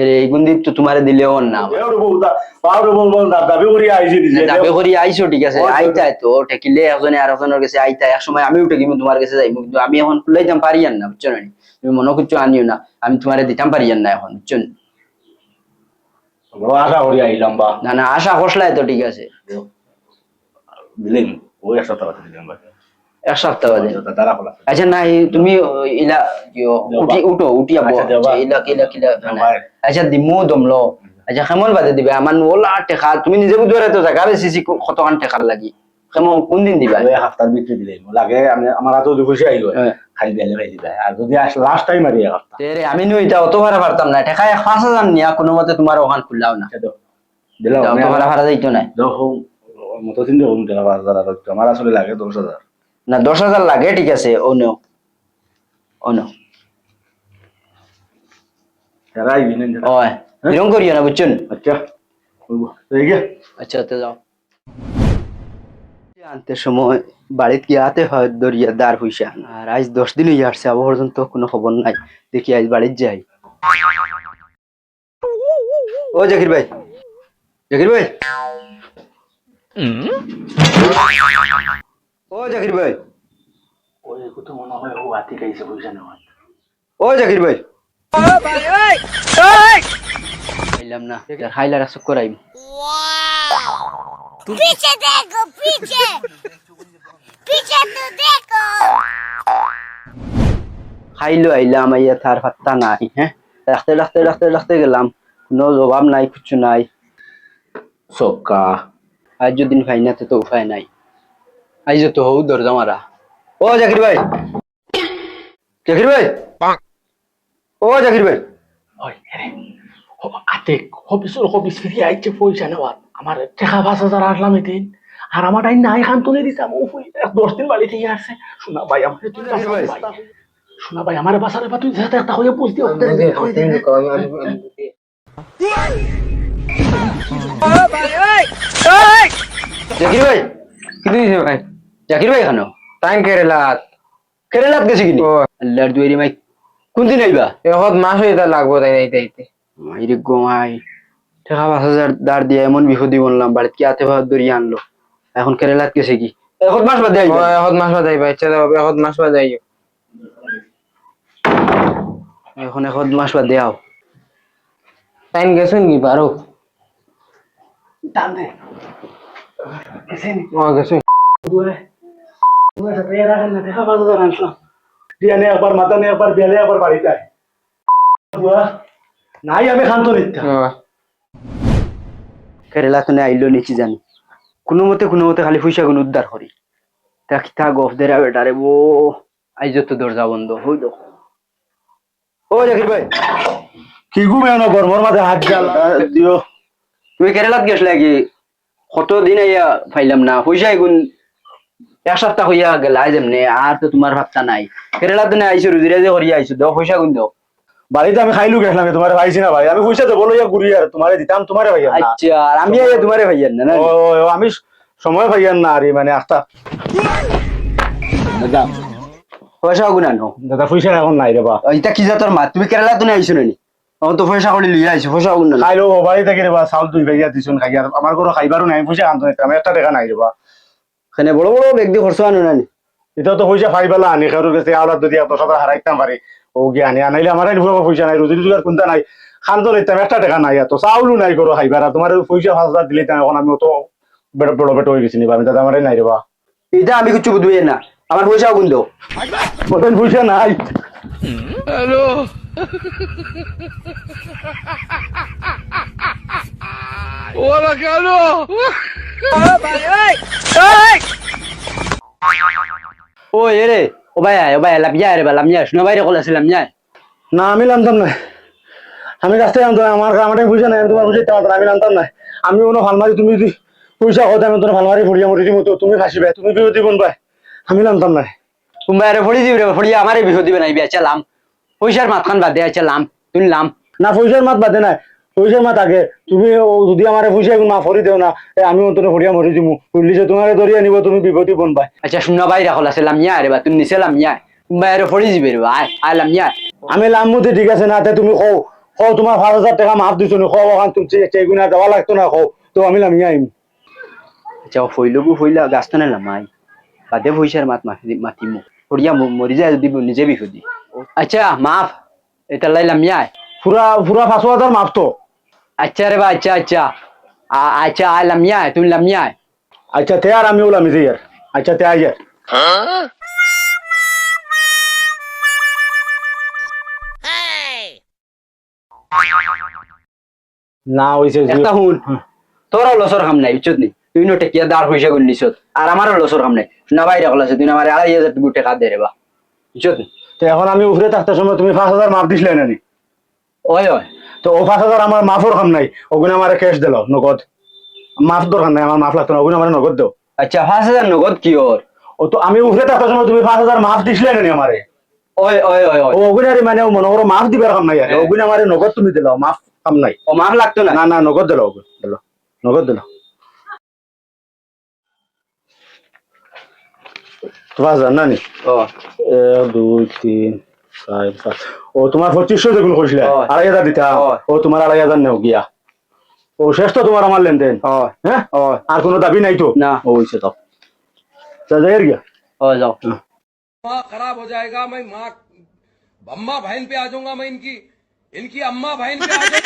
এর তো তোমারে দিলেও না আমার। এওরে বউতা পাওরে বলব না দাবি করি আইছি নিজে দাবি করি আইসো ঠিক আছে। আইতাই তো ঠেকিলে একজনে আর একজনের কাছে আইতাই এক সময় আমিও তোমার কাছে কিন্তু আমি এখন খুলাইতাম পারি না বুঝছ না তুমি মনে করছ আনিও না আমি তোমারে দিতাম পারি না এখন বুঝছ আশা করি আইলাম বা। না না আশা কষলাই তো ঠিক আছে। দিলেন ওই এক সপ্তাহ দিলেন ভাই এক সপ্তাহ বাদে। আচ্ছা না তুমি ইলা উঠি উঠো উঠিয়া আচ্ছা, ইলা কিলা কিলা আচ্ছা দিমু দমলো। আচ্ছা কেমন বাদে দিবে। আমার ওলা টেকা তুমি নিজে বুঝবে তো জায়গা বেশি কতখান টেকার লাগি। কেমন কোন দিন দিবা ওই হাফতার ভিতরে দিলেন লাগে আমি আমার হাতে যদি খুশি আইলো। খাই দিলে খাই দিবে। আর যদি আস লাস্ট টাইম আর এক হাফতা তেরে আমি নই এটা অত ভাড়া পারতাম না টেকা এক পাঁচ হাজার নিয়া কোনো মতে তোমার ওখান খুললাও না। আচ্ছা, অত ভাড়া ভাড়া যাইতো না দেখো মতো চিন্তা করুন টাকা পাঁচ হাজার। আমার আসলে লাগে দশ হাজার না দশ হাজার লাগে ঠিক আছে ও নো ও নো। ওই এরকম করিও না বুঝছেন? আচ্ছা। আচ্ছা তে যাও। আনতে সময় বাড়িতে কি আতে হয় দরিয়া দার হইসা? আর আজ দশ দিন হয়ে আসছে আবহাওয়া পর্যন্ত কোনো খবর নাই। দেখি আজ বাড়িতে যাই। ও জাকির ভাই। জাকির ভাই। ও জাকির ভাই। ও খাইছে জাকির ভাই। না খাইলো নাই হ্যাঁ? গেলাম। কোনো জবাব নাই কিছু নাই। সকা আর যদি ফাইনাতে তো উপায় নাই। আজ তো হউ দরজা মারা। ও জাকির ভাই। জাকির ভাই। ও জাকির ভাই। ওই আরে ও আতে হবিসুর হবিস ফিরে আইছে পয়সা নেওয়া আমার টাকা পাঁচ হাজার আসলাম এদিন। আর আমার টাইম নাই খান তুলে দিতাম ও ফুই দশ দিন বাড়ি থেকে আসছে। শোনা ভাই আমার তুই ভাই। শোনা ভাই আমার বাসারে বা তুই যাতে একটা হয়ে বুঝতে জাকির ভাই। কিন্তু দিছে ভাই? জাকির ভাই কেন টাইম কেরালাত কেরালাত গেছে কিনি ও। আল্লাহর দুয়ারি মাই কোন দিন আইবা? এখন মাস হয়ে তা লাগবো তাই আইতে আইতে মাইরে গোমাই টাকা পাঁচ হাজার দাঁড় দিয়ে এমন বিপদি বললাম বাড়িতে কি আতে ভাত দরিয়া আনলো? এখন কেরালাত গেছে কি? এখন মাস বাদে আইবা। এখন মাস বাদ আইবা ইচ্ছা দেবো এখন মাস বাদ আইও। এখন এখন মাস বাদে আও। টাইম গেছেন কি? পারো। টান দে গেছেন ও গেছেন। দেখা পাঁচ হাজার আনছিলাম দিয়া নে একবার মাথা একবার বেলে একবার বাড়িতে নাই আমি খান্ত নিত্যা কেরালা তো আইলো নিচি জানি। কোনো মতে কোনো মতে খালি পয়সা গুলো উদ্ধার করি। তা কিতা গফ দেরা বেটারে বো আইজ তো দরজা বন্ধ হইল ও জাকির ভাই। কি ঘুমে না গরমর মাঝে হাত জাল দিও। তুমি কেরালাত গেছলা কি? কত দিন আইয়া পাইলাম না পয়সা এগুন এক সপ্তাহ হইয়া গেলা যেমনে আর তো তোমার ভাবতা নাই। কেরালাতে না আইসো রুজিরা যে করিয়া আইসো দাও পয়সা গুন দাও। বাড়িতে আমি খাইলু গেছিলাম তোমার ভাইছি না ভাই। আমি পয়সা দেবো লইয়া ঘুরি আর তোমারে দিতাম তোমারে ভাইয়া আচ্ছা আর আমি আইয়া তোমারে ভাইয়ান না না? ও, ও, ও, আমি সময় ভাইয়ান না আরে মানে আস্তা। দাদা পয়সা গুন আনো। দাদা পয়সা এখন নাই রে বা। এটা কি জাতর মাত? তুমি কেরালাতে না আইসো নানি এখন তো পয়সা করে লিয়ে আইসো পয়সা গুন না খাইলো বাড়ি থেকে রে বা চাউল দুই ভাইয়া দিছুন খাই আর আমার কোনো খাইবারও নাই পয়সা আনতো আমি একটা টাকা নাই রে বা। এখানে বড় বড় ব্যক্তি খরচ আনো নানি। এটা তো পয়সা পাইবেলা আনি কারোর কাছে আওলাদ যদি এত সাদা হারাইতাম পারি ও গিয়ে আনি আনাইলে আমার পয়সা নাই রুজি রোজগার কোনটা নাই? খান্ত নিতাম একটা টাকা নাই এত চাউলও নাই করো খাইবার তোমার পয়সা পাঁচ হাজার দিলে এখন আমি অত বড় বড় বেটো হয়ে গেছি নিবা আমি দাদা আমারে নাই রে বা এটা আমি কিছু বুঝবই না আমার পয়সা গুন দাও? বলেন পয়সা নাই। ও এরে ও ভাই ও ভাই লামিয়া রে বা লামিয়া শুনো বাইরে কল আছে লামিয়া না আমি না। আমি রাস্তায় না আমার টাইম পয়সা নাই আমি তোমার পারতাম না, আমি না। আমি কোনো ভালমারি তুমি যদি পয়সা কথা আমি তোমার ফুড়িয়া মরি দিব তুমি ফাঁসিবে তুমি বিপদ দিব ভাই আমি জানতাম না। তুমি বাইরে ফড়ি দিবি রে ফড়ি আমারে বিহু দিবে নাই বিয়া চালাম পয়সার মাতখান বাদ দিয়া চালাম তুললাম। না পয়সার মাত বাদে নাই পয়সার মাত আগে তুমি যদি আমার পয়সা এখন মা ফরি দেও না আমি অন্তত ফরিয়া মরি দিমু। পুলিশে তোমার ধরিয়া নিব তুমি বিপদে বন পাই আচ্ছা শুনো বাইরে কল আছে লামিয়া রে বা তুমি নিচে লামিয়া বাইরে ফড়ি দিবি রে বা আয় আয় লামিয়া আমি লামুতে ঠিক আছে না তে তুমি কও হ তোমার পাঁচ হাজার টাকা মাফ দিছো নি খাও ওখান তুমি চেগুনা দেওয়া লাগতো না খাও তো আমি নামি আইম আচ্ছা ফইলবু ফইলা গাছটা নালাম মাই বাদে পয়সার মাত মাতি মাতিমু ম- মরি যায় যদি নিজে বিহুদি। আচ্ছা মাফ। এটা লাইলাম মিয়ায় পুরা পুরা পাঁচ হাজার মাফ তো আচ্ছা রে বা আচ্ছা আচ্ছা আচ্ছা আইলাম মিয়ায় তুমি লাম মিয়ায় আচ্ছা তে আর আমি ওলাম যে ইয়ার আচ্ছা তে আই ইয়ার না হইছে একটা শুন তোরও লসর কাম নাই বুঝছত নি তুই নো টেকিয়া দাঁড় গুণ নিছত আর আমারও লসর কাম নাই না বাইরে কলাছে তুই আমার আড়াই হাজার টুকু টাকা দে রে বা বুঝছত নি তো এখন আমি উফরে থাকতে সময় তুমি পাঁচ হাজার মাফ দিছিলে না নি ওই ওই তো ও পাঁচ হাজার আমার মাফর কাম নাই। ওগুলো আমার ক্যাশ দিল নগদ। মাফ দরকার নাই আমার মাফ লাগতো না ওগুলো আমার নগদ দাও। আচ্ছা পাঁচ হাজার নগদ কি ওর? ও তো আমি উফরে থাকতে সময় তুমি পাঁচ হাজার মাফ দিছিলে না আমারে? ওই ওই ওই ওই। মানে মনে করো মাফ দিবার কাম নাই। আর ওগুলো আমার নগদ তুমি দিলাও মাফ কাম নাই। ও মাফ লাগতো না? না না নগদ দিল দিল নগদ দিল। পাঁচ হাজার না নি? ও। এক দুই তিন ও তোমার পঁচিশশো যেগুলো করছিলে হয়। আড়াই হাজার দিতা হয়। ও তোমার আড়াই হাজার নেও গিয়া ও শেষ তো তোমার আমার লেনদেন ও হ্যাঁ ও আর কোনো দাবি নাই তো না ও হইছে তো যা যাই গিয়া ও যাও माँ खराब हो जाएगा मैं माँ अम्मा बहन पे आ जाऊंगा मैं इनकी इनकी अम्मा बहन पे आ जाऊंगा